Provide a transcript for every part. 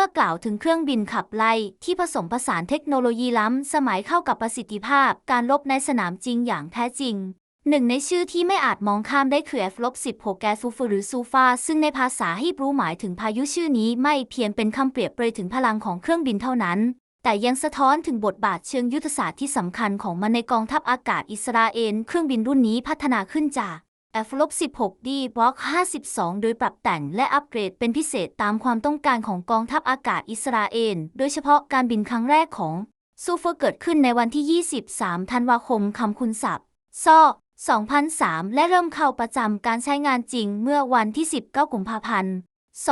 มื่อกล่าวถึงเครื่องบินขับไล่ที่ผสมผสานเทคโนโลยีล้ำสมัยเข้ากับประสิทธิภาพการรบในสนามจริงอย่างแท้จริง หนึ่งในชื่อที่ไม่อาจมองข้ามได้คือ F-16 แกซูฟหรือซูฟาซึ่งในภาษาฮีบรูหมายถึงพายุชื่อนี้ไม่เพียงเป็นคำเปรียบเปรยถึงพลังของเครื่องบินเท่านั้นแต่ยังสะท้อนถึงบทบาทเชิงยุทธศาสตร์ที่สำคัญของมันในกองทัพอากาศอิสราเอล เครื่องบินรุ่นนี้พัฒนาขึ้นจาก F-16D Block 52 โดยปรับแต่งและอัปเกรดเป็นพิเศษตามความต้องการของกองทัพอากาศอิสราเอล โดยเฉพาะการบินครั้งแรกของซูเฟอร์เกิดขึ้นในวันที่ 23 ธันวาคมคำคุณศัพท์ซ่อ2003 และเริ่มเข้าประจำการใช้งานจริงเมื่อวันที่ 19 กุมภาพันธ์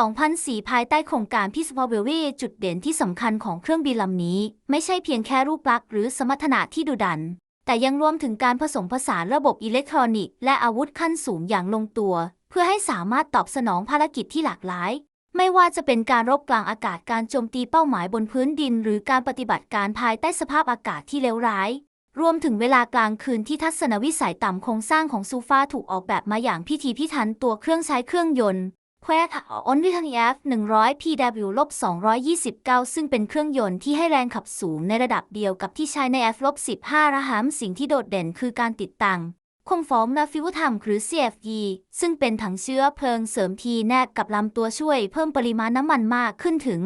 2004 ภายใต้โครงการพิสพอเวลเวจุดเด่นที่สำคัญของเครื่องบินลำนี้ ไม่ใช่เพียงแค่รูปลักษณ์หรือสมรรถนะที่ดุดัน แต่ยังรวมถึงการผสมผสานระบบอิเล็กทรอนิกส์และอาวุธขั้นสูงอย่างลงตัว เพื่อให้สามารถตอบสนองภารกิจที่หลากหลาย ไม่ว่าจะเป็นการรบกลางอากาศการโจมตีเป้าหมายบนพื้นดิน หรือการปฏิบัติการภายใต้สภาพอากาศที่เลวร้าย รวมถึงเวลากลางคืนที่ทัศนวิสัยต่ำโครงสร้างของซูฟาถูกออกแบบมาอย่างพิถีพิถันตัวเครื่องใช้เครื่องยนต์ แควร์ออนวิทัน F 100 PW ลบ229 ซึ่งเป็นเครื่องยนต์ที่ให้แรงขับสูงในระดับเดียวกับที่ใช้ใน F ลบ15ระหามสิ่งที่โดดเด่นคือการติดตั้งคงฟอร์มและฟิวธรรมหรือ CFD ซึ่งเป็นถังเชื้อเพลิงเสริมทีแนบกับลำตัวช่วยเพิ่มปริมาณน้ำมันมากขึ้นถึง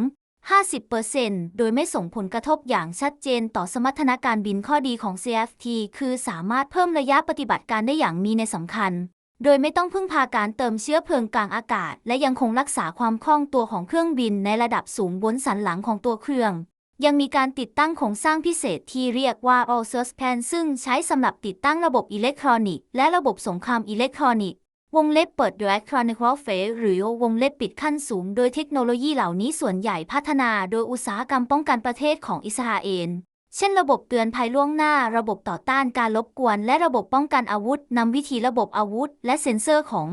50%โดยไม่ส่งผลกระทบอย่างชัดเจนต่อสมรรถนะการบินข้อดีของ CFT คือสามารถเพิ่มระยะปฏิบัติการได้อย่างมีในสำคัญ โดยไม่ต้องพึ่งพาการเติมเชื้อเพลิงกลางอากาศ และยังคงรักษาความคล่องตัวของเครื่องบินในระดับสูงบนสันหลังของตัวเครื่อง ยังมีการติดตั้งโครงสร้างพิเศษที่เรียกว่า All Source Plan ซึ่งใช้สำหรับติดตั้งระบบอิเล็กทรอนิกส์และระบบสงครามอิเล็กทรอนิกส์วงเล็บเปิด Electronic Warfare หรือวงเล็บปิดขั้นสูง โดยเทคโนโลยีเหล่านี้ส่วนใหญ่พัฒนาโดยอุตสาหกรรมป้องกันประเทศของอิสราเอล เช่นระบบเตือนภัยล่วงหน้า ระบบต่อต้านการรบกวน และระบบป้องกันอาวุธนำวิธีระบบอาวุธ และเซ็นเซอร์ของ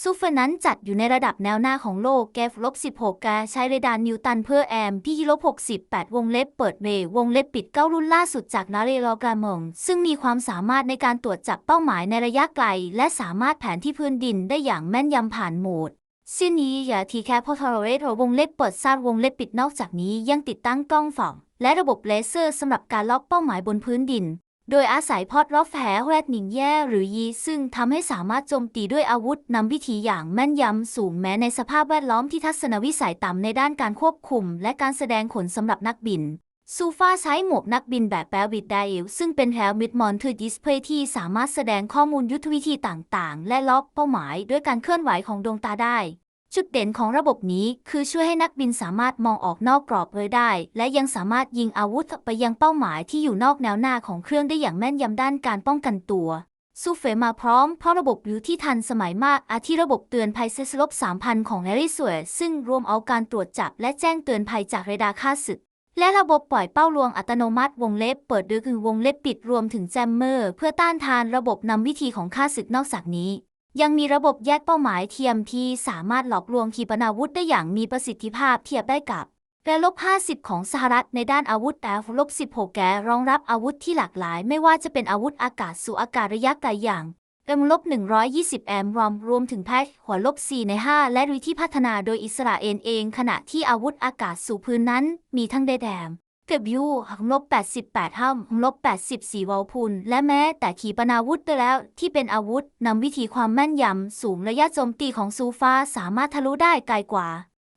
ซูเฟอร์นั้นจัดอยู่ในระดับแนวหน้าของโลกแกฟลบ16กาใช้เรดาร์นิวตันเพอร์แอมพี่ลบ68 วงเล็บเปิดเววงเล็บปิด9รุ่นล่าสุดจากนาเรลอกามงซึ่งมีความสามารถในการตรวจจับเป้าหมายในระยะไกล และสามารถแผนที่พื้นดินได้อย่างแม่นยำผ่านโหมด ซินี้อย่าทีแคปพอทอร์เรตวงเล็บเปิดซาดวงเล็บปิดนอกจากนี้ยังติดตั้งกล้องฝ่อง และระบบเลเซอร์สำหรับการล็อกเป้าหมายบนพื้นดิน โดยอาศัยพอดรอฟแหแรดหนิงแย่หรือยีซึ่งทำให้สามารถโจมตีด้วยอาวุธนำวิธีอย่างแม่นยำสูงแม้ในสภาพแวดล้อมที่ทัศนวิสัยต่ำในด้านการควบคุม และการแสดงขนสำหรับนักบิน ซูฟาใช้หมวกนักบินแบบแปลวิดไดเอลซึ่งเป็นแถวมิดมอนเทอร์ดิสเพย์ที่สามารถแสดงข้อมูลยุทธวิธีต่างๆ และล็อกเป้าหมายด้วยการเคลื่อนไหวของดวงตาได้ จุดเด่นของระบบนี้คือช่วยให้นักบินสามารถมองออกนอกกรอบเลยได้ และยังสามารถยิงอาวุธไปยังเป้าหมายที่อยู่นอกแนวหน้าของเครื่องได้อย่างแม่นยำด้านการป้องกันตัวซูเฟมาพร้อมเพราะระบบยูที่ทันสมัยมาก อาทิระบบเตือนภัยเซสลบ3,000 ของแฮร์รี่สวยซึ่งรวมเอาการตรวจจับและแจ้งเตือนภัยจากเรดาร์ค่าศึก และระบบปล่อยเป้าลวงอัตโนมัติวงเล็บเปิดหรือคือวงเล็บปิดรวมถึงแจมเมอร์ เพื่อต้านทานระบบนำวิธีของค่าศึกนอกจากนี้ ยังมีระบบแยกเป้าหมายเทียมที่สามารถหลอกลวงขีปนาวุธได้อย่างมีประสิทธิภาพเทียบได้กับแกลบ50 ของสหรัฐในด้านอาวุธแต่ลบ16 แกรองรับอาวุธที่หลากหลาย ไม่ว่าจะเป็นอาวุธอากาศสู่อากาศระยะไกลอย่าง เอ็มลบ120 แอมรอมรวมถึงแพ็คหัวลบ 4 ใน 5 และรุยที่พัฒนาโดยอิสราเอลเอง ขณะที่อาวุธอากาศสู่พื้นนั้น มีทั้งเดแดมเก็บยูหักลบ88ห้ามลบ84วอลพุน และแม้แต่ขีปนาวุธด้วยแล้วที่เป็นอาวุธนำวิธีความแม่นยำสูงระยะโจมตีของซูฟาสามารถทะลุได้ไกลกว่า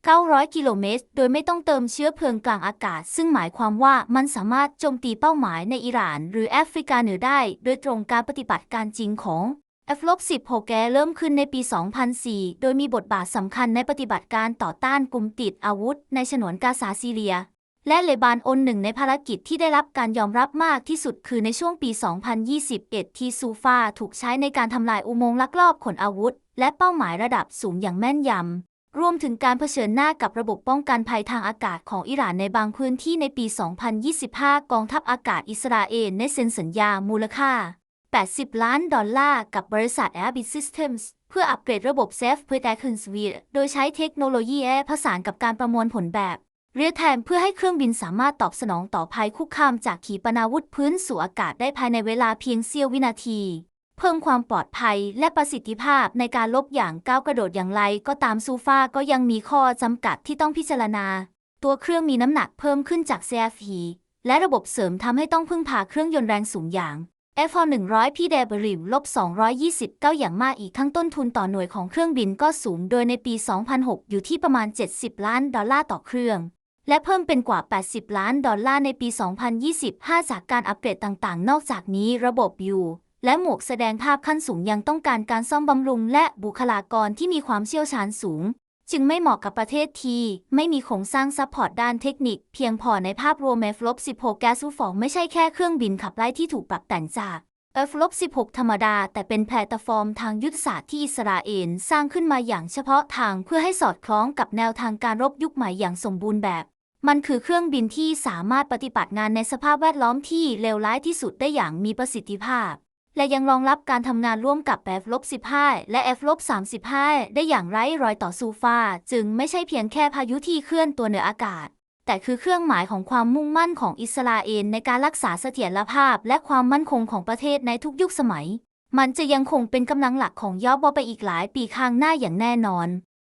900 กิโลเมตร โดยไม่ต้องเติมเชื้อเพลิงกลางอากาศ ซึ่งหมายความว่ามันสามารถโจมตีเป้าหมายในอิหร่าน หรือแอฟริกาเหนือได้ โดยตรงการปฏิบัติการจริงของ F-16 แกเริ่มขึ้นในปี 2004 โดยมีบทบาทสำคัญในปฏิบัติการต่อต้านกลุ่มติดอาวุธ ในฉนวนกาซาซีเรีย และเลบานอนหนึ่งในภารกิจที่ได้รับการยอมรับมากที่สุดคือในช่วงปี 2021 ที่ซูฟาถูกใช้ในการทำลายอุโมงค์ลักลอบขนอาวุธ และเป้าหมายระดับสูงอย่างแม่นยำ รวมถึงการเผชิญหน้ากับระบบป้องกันภัยทางอากาศของอิหร่านในบางพื้นที่ในปี 2025 กองทัพอากาศอิสราเอลได้เซ็นสัญญามูลค่า 80 ล้านดอลลาร์กับบริษัท Airbus Systems เพื่ออัปเกรดระบบ Safe Protection Suite โดยใช้เทคโนโลยีแอร์ผสานกับการประมวลผลแบบเรียลไทม์เพื่อให้เครื่องบินสามารถตอบสนองต่อภัยคุกคามจากขีปนาวุธพื้นสู่อากาศได้ภายในเวลาเพียงเสี้ยววินาที เพิ่มความปลอดภัยและประสิทธิภาพในการลบอย่างก้าวกระโดดอย่างไรก็ตามซูฟาก็ยังมีข้อจำกัดที่ต้องพิจารณา ตัวเครื่องมีน้ำหนักเพิ่มขึ้นจาก CFE และระบบเสริมทำให้ต้องพึ่งพาเครื่องยนต์แรงสูงอย่าง F 100 p d b r i m ลบ 229 อย่างมากอีกทั้งต้นทุนต่อหน่วยของเครื่องบินก็สูง โดยในปี 2006 อยู่ที่ประมาณ 70 ล้านดอลลาร์ต่อเครื่อง และเพิ่มเป็นกว่า 80 ล้านดอลลาร์ในปี 2025 จากการอัปเกรดต่างๆ นอกจากนี้ระบบยูและหมวกแสดงภาพขั้นสูงยังต้องการการซ่อมบำรุงและบุคลากรที่มีความเชี่ยวชาญสูง จึงไม่เหมาะกับประเทศที่ไม่มีโครงสร้างซัพพอร์ตด้านเทคนิค เพียงพอในภาพรวม F-16 แก๊สฟูฟองไม่ใช่แค่เครื่องบินขับไล่ที่ถูกปรับแต่งจาก F-16 ธรรมดา แต่เป็นแพลตฟอร์มทางยุทธศาสตร์ที่อิสราเอลสร้างขึ้นมาอย่างเฉพาะทางเพื่อให้สอดคล้องกับแนวทางการรบยุคใหม่อย่างสมบูรณ์แบบ มันคือเครื่องบินที่สามารถปฏิบัติงานในสภาพแวดล้อมที่เลวร้ายที่สุดได้อย่างมีประสิทธิภาพ และยังรองรับการทำงานร่วมกับ F-15 และ F-35 ได้อย่างไร้รอยต่อซูฟาจึงไม่ใช่เพียงแค่พายุที่เคลื่อนตัวเหนืออากาศ แต่คือเครื่องหมายของความมุ่งมั่นของอิสราเอลในการรักษาเสถียรภาพ และความมั่นคงของประเทศในทุกยุคสมัย มันจะยังคงเป็นกำลังหลักของยอบอไปอีกหลายปีข้างหน้าอย่างแน่นอน